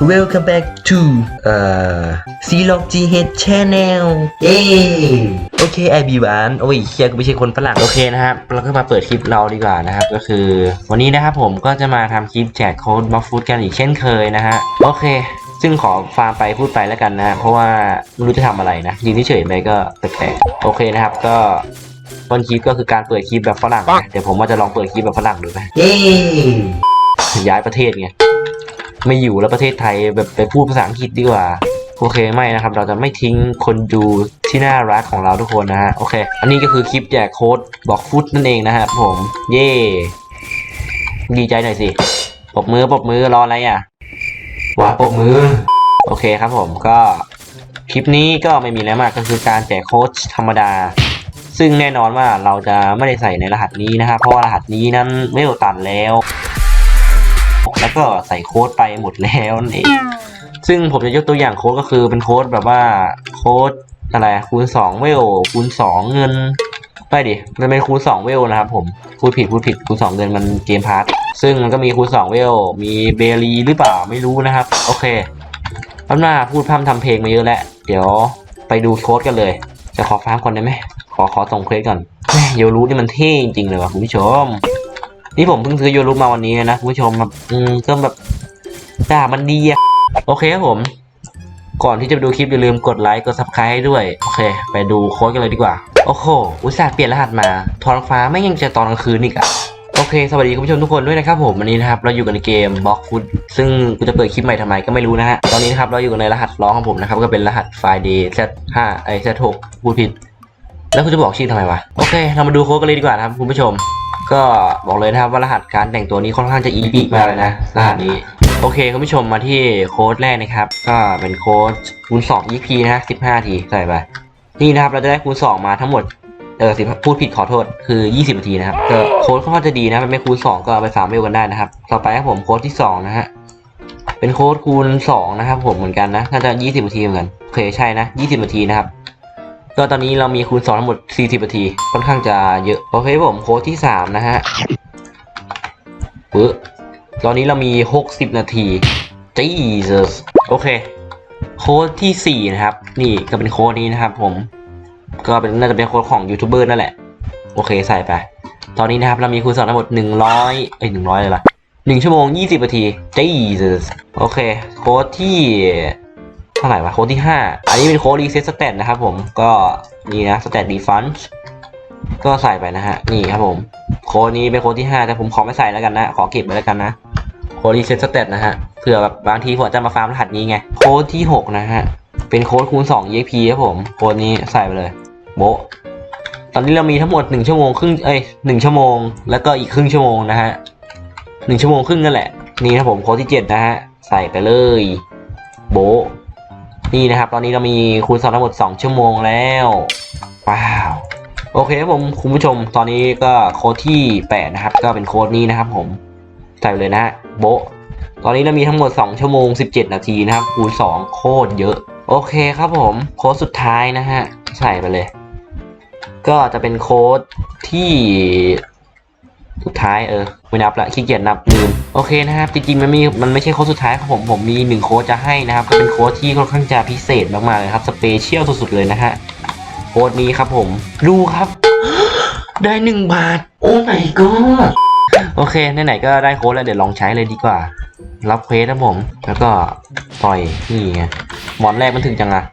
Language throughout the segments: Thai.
Welcome back to เอ่อ C Log GH Channel เย้โอเคไอบีวานโอ้ยเคียกูไม่ใช่คนฝรั่งโอเคนะครับเราก็มาเปิดคลิปเราดีกว่านะครับ ก็คือ วันนี้นะครับผมก็จะมาทำคลิปแจกโค้ดบล็อกฟุตกันอีกเช่นเคยนะฮะโอเคซึ่งขอฟาร์มไปพูดไปแล้วกันนะฮะเพราะว่าไม่รู้จะทำอะไรนะยืนเฉยๆไปก็แปลกๆโอเคนะครับก็ต้นคลิปก็คือการเปิดคลิปแบบฝรั่งนะเดี๋ยวผมว่าจะลองเปิดคลิปแบบฝรั่งดูไหมเย้ย้ายประเทศไง ไม่อยู่แล้วประเทศไทยแบบไปพูดภาษาอังกฤษดีกว่า โอเคไม่นะครับ เราจะไม่ทิ้งคนดูที่น่ารักของเราทุกคนนะฮะ โอเค อันนี้ก็คือคลิปแจกโค้ดบอกฟุตนั่นเองนะฮะผม เย่ดีใจหน่อยสิปรบมือปรบมือรออะไรอะว้าปรบมือ โอเคครับผมก็คลิปนี้ก็ไม่มีอะไรมากก็คือการแจกโค้ดธรรมดา ซึ่งแน่นอนว่าเราจะไม่ได้ใส่ในรหัสนี้นะครับเพราะว่ารหัสนี้นั้นไม่โดตันแล้ว แล้วก็ใส่โค้ดไปหมดแล้วนั่นเองซึ่งผมจะยกตัวอย่างโค้ดก็คือเป็นโค้ดแบบว่าโค้ดอะไรคูณ2เวลคูณ2เงินไม่ดิมันเป็นคูณ2เวลนะครับผมพูดผิดพูดผิดคูณ2เงินมันเกมพาร์ทซึ่งมันก็มีคูณ2เวลมีเบลีหรือเปล่าไม่รู้นะครับ โอเคพันมาพูดพร่ำทำเพลงมาเยอะแล้วเดี๋ยวไปดูโค้ดกันเลย จะขอฟาร์มก่อนได้ไหมขอขอส่งเควสก่อนแม่โยรู้นี่มันเท่จริงๆเลยว่ะคุณผู้ชม นี่ผมเพิ่งซื้อโยรุมาวันนี้นะคุณผู้ชมแบบอืมก็แบบด่ามันดีอะโอเคครับผม ก่อนที่จะไปดูคลิปอย่าลืมกดไลค์กด subscribe ให้ด้วย โอเค ไปดูโค้ดกันเลยดีกว่า โอ้โห อุตส่าห์เปลี่ยนรหัสมาทองฟ้าไม่ยังจะตอนกลางคืนอีกอะโอเค สวัสดีคุณผู้ชมทุกคนด้วยนะครับผมวันนี้นะครับเราอยู่กันในเกมบล็อกฟุตซึ่งกูจะเปิดคลิปใหม่ทำไมก็ไม่รู้นะฮะ ตอนนี้นะครับเราอยู่กันในรหัสร้องของผมนะครับก็เป็นรหัส Friday Z5 ไอ้ Z6 พูดผิด แล้วคุณจะบอกชื่อทำไมวะ โอเค เรามาดูโค้ดกันเลยดีกว่านะครับคุณผู้ชม ก็บอกเลยนะครับว่ารหัสการแต่งตัวนี้ค่อนข้างจะอีพิกมากเลยนะรหัสนี้ โอเคคุณผู้ชมมาที่โค้ดแรกนะครับ ก็เป็นโค้ดคูณ2 EP นะฮะ15ทีใส่ไปนี่นะครับเราจะได้คูณ2มาทั้งหมดเออสิพูดผิดขอโทษคือ 20นาทีนะครับก็โค้ดค่อนข้างจะดีนะมันไม่คูณ 2 ก็เอาไปฟามเวลกันได้นะครับ ต่อไปครับผมโค้ดที่ 2 นะฮะเป็นโค้ดคูณ 2 นะครับผมเหมือนกันนะน่าจะ 20นาทีเหมือนกันโอเคใช่นะ 20นาทีนะครับ ก็ตอนนี้เรามีคูณ2ทั้งหมด 40นาที ค่อนข้างจะเยอะ โอเคผมโค้ดที่ 3 นะฮะปึ๊บตอนนี้เรามี 60 นาที Jesus โอเค โค้ดที่ 4 นะครับ นี่ก็เป็นโค้ดนี้นะครับผม ก็เป็นน่าจะเป็นโค้ดของยูทูบเบอร์นั่นแหละ โอเคใส่ไป ตอนนี้นะครับเรามีคูณ2ทั้งหมด 100 เอ้ย100เลยล่ะ1ชั่วโมง 20นาที Jesus โอเค โค้ดที่ ท่าไหร่วะโค้ดที่ 5 อันนี้เป็นโค้ดรีเซ็ตสเตตนะครับผมก็นี่นะสเตตดีฟันก็ใส่ไปนะฮะนี่ครับผมโค้ดนี้เป็นโค้ดที่ 5 แต่ผมขอไม่ใส่แล้วกันนะ ขอเก็บไว้แล้วกันนะโค้ดรีเซ็ตสเตตนะฮะเผื่อแบบบางทีผมจะมาฟาร์มรหัสนี้ไงโค้ดที่ 6 นะฮะเป็นโค้ดคูณ2 EXP ครับผมโค้ดนี้ใส่ไปเลยโบตอนนี้เรามีทั้งหมด 1 ชั่วโมงครึ่งเอ้ย1ชั่วโมง แล้วก็อีกครึ่งชั่วโมงนะฮะ1ชั่วโมงครึ่งนั่นแหละนี่ครับผมโค้ดที่ 7 นะฮะใส่ไปเลย โบ นี่นะครับ ตอนนี้เรามีคูณสองทั้งหมด 2 ชั่วโมงแล้วว้าวโอเคครับผมคุณผู้ชม ตอนนี้ก็โค้ดที่ 8 นะครับ ก็เป็นโค้ดนี้นะครับ ผมใส่เลยนะฮะโบตอนนี้เรามีทั้งหมด 2 ชั่วโมง 17 นาทีนะครับคูณ2โคตรเยอะ โอเคครับผมโค้ดสุดท้ายนะฮะใส่ไปเลย ก็จะเป็นโค้ดที่ สุดท้ายเออไม่นับละขี้เกียจนับลืมโอเคนะครับจริงๆมันมีมันไม่ใช่โค้ดสุดท้ายครับผมผมมีหนึ่งโค้ดจะให้นะครับก็เป็นโค้ดที่ค่อนข้างจะพิเศษมากๆเลยครับสเปเชียลสุดๆเลยนะฮะโค้ดนี้ครับผมดูครับ ได้หนึ่งบาท โอ้ my god โอเคไหนๆก็ได้โค้ดแล้วเดี๋ยวลองใช้เลยดีกว่า รับเควสนะผม แล้วก็ต่อยนี่ไงหมอนแรกมันถึงจังอะ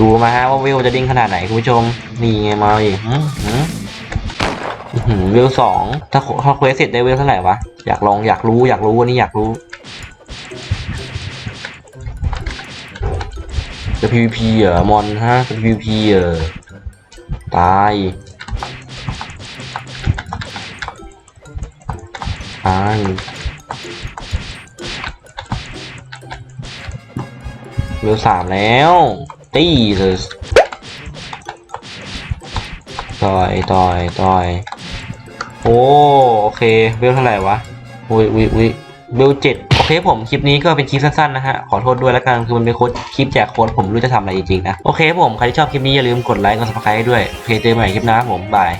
ดูมาฮะว่าเวลจะดิ้งขนาดไหนคุณผู้ชมนี่ไงมาอีกหืมหืมอื้อหือ เวลสองถ้าถ้าเควสเสร็จได้เวลเท่าไหร่วะ อยากลองอยากรู้อยากรู้วันนี้อยากรู้จะ PVP เหรอมอนฮะจะ PVP เหรอตายตายเวลสามแล้วตีเลยต่อยต่อยต่อย โอ้โอเคเวลเท่าไหร่วะอุ้ยอุ้ยอุ้ยเวลเจ็ดโอเคผมคลิปนี้ก็เป็นคลิปสั้นๆนะฮะขอโทษด้วยแล้วกันคือมันเป็นโค้ดคลิปแจกโค้ดผมไม่รู้จะทำอะไรจริงๆนะโอเคผมใครที่ชอบคลิปนี้อย่าลืมกดไลค์กดซับสไครต์ให้ด้วยโอเคเจอกันใหม่คลิปหน้าผมบาย